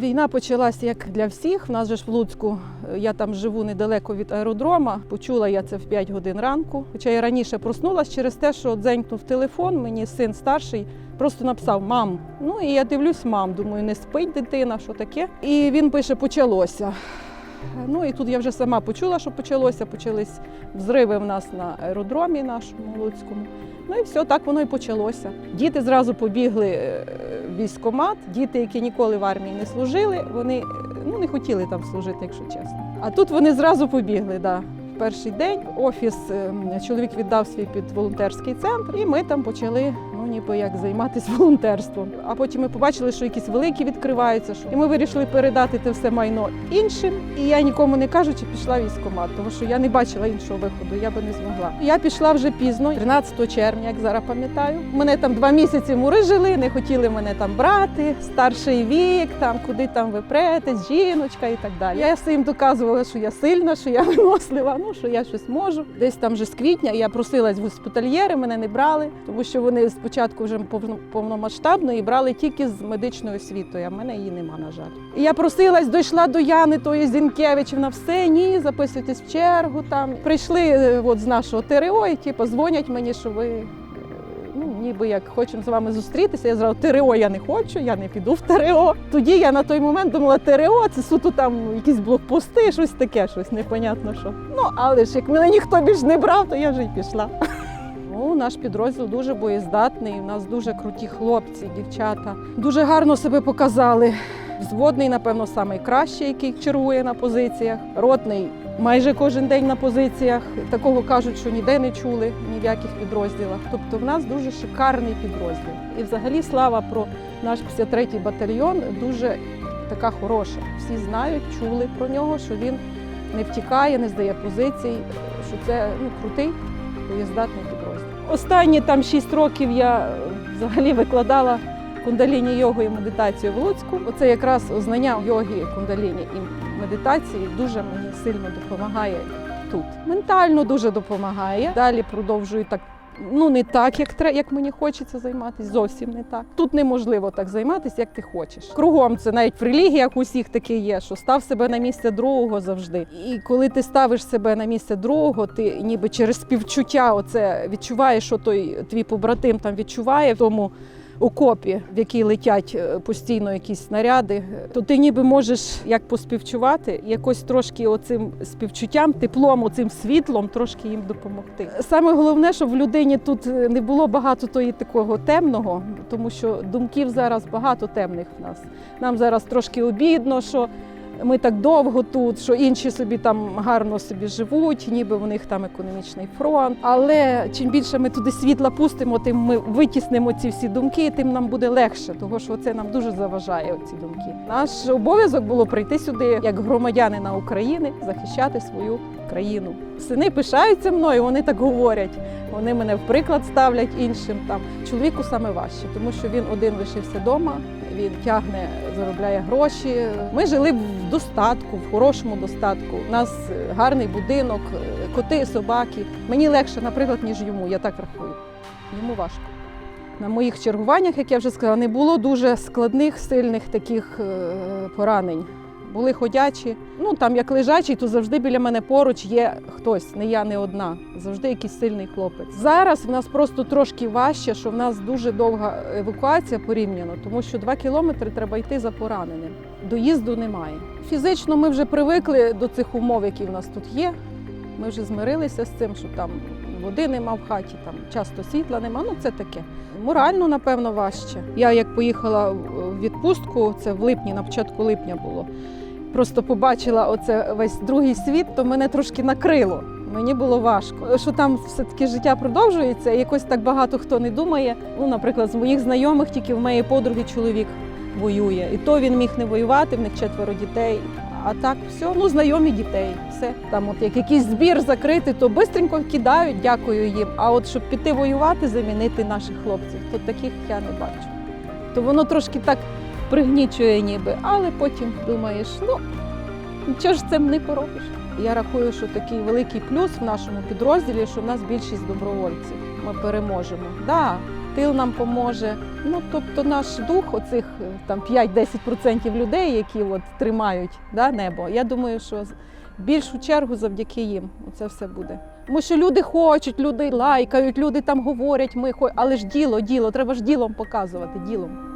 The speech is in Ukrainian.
Війна почалась як для всіх. У нас же ж в Луцьку, е, я там живу недалеко від аеродрома. Почула я це в 5 годин ранку. Хоча я раніше проснулась через те, що дзенькнув телефон. Мені син старший просто написав Мам. Ну і я дивлюсь, мам. Думаю, не спить дитина, що таке. І він пише, почалося. Ну і тут я вже сама почула, що почалося. Почались взриви в нас на аеродромі нашому Луцькому. Ну і все, так воно і почалося. Діти зразу побігли е, в військкомат. Діти, які ніколи в армії не служили, вони е, ну, не хотіли там служити, якщо чесно. А тут вони зразу побігли. Да. В перший день офіс е, чоловік віддав свій під волонтерський центр, і ми там почали ніби як займатися волонтерством. А потім ми побачили, що якісь великі відкриваються. що- І ми вирішили передати те все майно іншим. І я нікому не кажучи, пішла в військкомат, тому що я не бачила іншого виходу, я би не змогла. Я пішла вже пізно, 13 червня, як зараз пам'ятаю. Мене там два місяці мурижили, не хотіли мене там брати. Старший вік, там куди там ви жіночка і так далі. Я своїм доказувала, що я сильна, що я винослива, ну що я щось можу. Десь там вже з квітня я просилась в госпітальєри, мене не брали, тому що вони спочатку вже повно- повномасштабно і брали тільки з медичною освітою. А в мене її нема, на жаль. І я просилась, дійшла до Яни тої Зінкевичівна, все ні, записуйтесь в чергу. Там прийшли е, от з нашого ТРО, і типу, дзвонять мені, що ви. е, Ну, ніби як хочемо з вами зустрітися. Я зразу ТРО я не хочу, я не піду в ТРО. Тоді я на той момент думала, ТРО це суто там якісь блокпости, щось таке, щось непонятно що. Ну але ж як мене ніхто більш не брав, то я вже й пішла. Ну, наш підрозділ дуже боєздатний. У нас дуже круті хлопці, дівчата. Дуже гарно себе показали. Взводний, напевно, найкращий, який чергує на позиціях. Ротний майже кожен день на позиціях. Такого кажуть, що ніде не чули ні в яких підрозділах. Тобто, в нас дуже шикарний підрозділ. І взагалі слава про наш 53-й батальйон дуже така хороша. Всі знають, чули про нього, що він не втікає, не здає позицій, що це ну, крутий боєздатний. Останні там 6 років я е, взагалі викладала кундаліні йогу і медитацію в Луцьку. Оце якраз знання йоги, кундаліні і медитації дуже мені сильно допомагає тут. Ментально дуже допомагає. Далі продовжую так. Ну, не так, як тре, як мені хочеться займатися, зовсім не так. Тут неможливо так займатися, як ти хочеш. Кругом це навіть в релігіях усіх таке є, що став себе на місце другого завжди. І коли ти ставиш себе на місце другого, ти ніби через співчуття оце відчуваєш, що той твій побратим там відчуває тому окопі, в якій летять е, постійно якісь снаряди, то ти ніби можеш як поспівчувати, якось трошки оцим співчуттям, теплом, оцим світлом трошки їм допомогти. Саме головне, щоб в людині тут е, не було багато тої такого темного, тому що думків зараз багато темних в нас. Нам зараз трошки обідно, що ми так довго тут, що інші собі там гарно собі живуть, ніби в них там економічний фронт. Але чим більше ми туди світла пустимо, тим ми витіснимо ці всі думки, тим нам буде легше, тому що це нам дуже заважає. Ці думки. Наш обов'язок було прийти сюди як громадянина України, захищати свою країну. Сини пишаються мною, вони так говорять. Вони мене в приклад ставлять іншим. Там чоловіку саме важче, тому що він один лишився вдома. Він тягне, заробляє гроші. Ми жили в достатку, в хорошому достатку. У нас е, гарний будинок, е, коти, собаки. Мені легше, наприклад, ніж йому. Я так рахую. Йому важко. На моїх чергуваннях, як я вже сказала, не було дуже складних, сильних таких е, поранень. Були ходячі. Ну там як лежачий, то завжди біля мене поруч є хтось, не я, не одна. Завжди якийсь сильний хлопець. Зараз в нас просто трошки важче, що в нас дуже довга евакуація порівняно, тому що два кілометри треба йти за пораненим. Доїзду немає. Фізично ми вже привикли до цих умов, які в нас тут є. Ми вже змирилися з цим, що там води нема в хаті, там часто світла нема. Ну це таке. Морально, напевно, важче. Я як поїхала в відпустку, це в липні, на початку липня було. Просто побачила оце весь другий світ, то мене трошки накрило. Мені було важко. Що там все-таки життя продовжується, і якось так багато хто не думає. Ну, наприклад, з моїх знайомих тільки в моєї подруги чоловік воює. І то він міг не воювати, в них четверо дітей. А так все, ну знайомі дітей, все там, от як якийсь збір закрити, то швидко кидають, дякую їм. А от щоб піти воювати, замінити наших хлопців, то таких я не бачу. То воно трошки так пригнічує, ніби, але потім думаєш, ну нічого ж цим не поробиш. Я рахую, що такий великий плюс в нашому підрозділі, що в нас більшість добровольців. Ми переможемо. Да, тил нам поможе. Ну тобто наш дух, оцих е, там 5-10% людей, які от тримають да, небо. Я думаю, що більшу чергу завдяки їм це все буде. Тому що люди хочуть, люди лайкають, люди там говорять, ми але ж діло, діло, треба ж ділом показувати, ділом.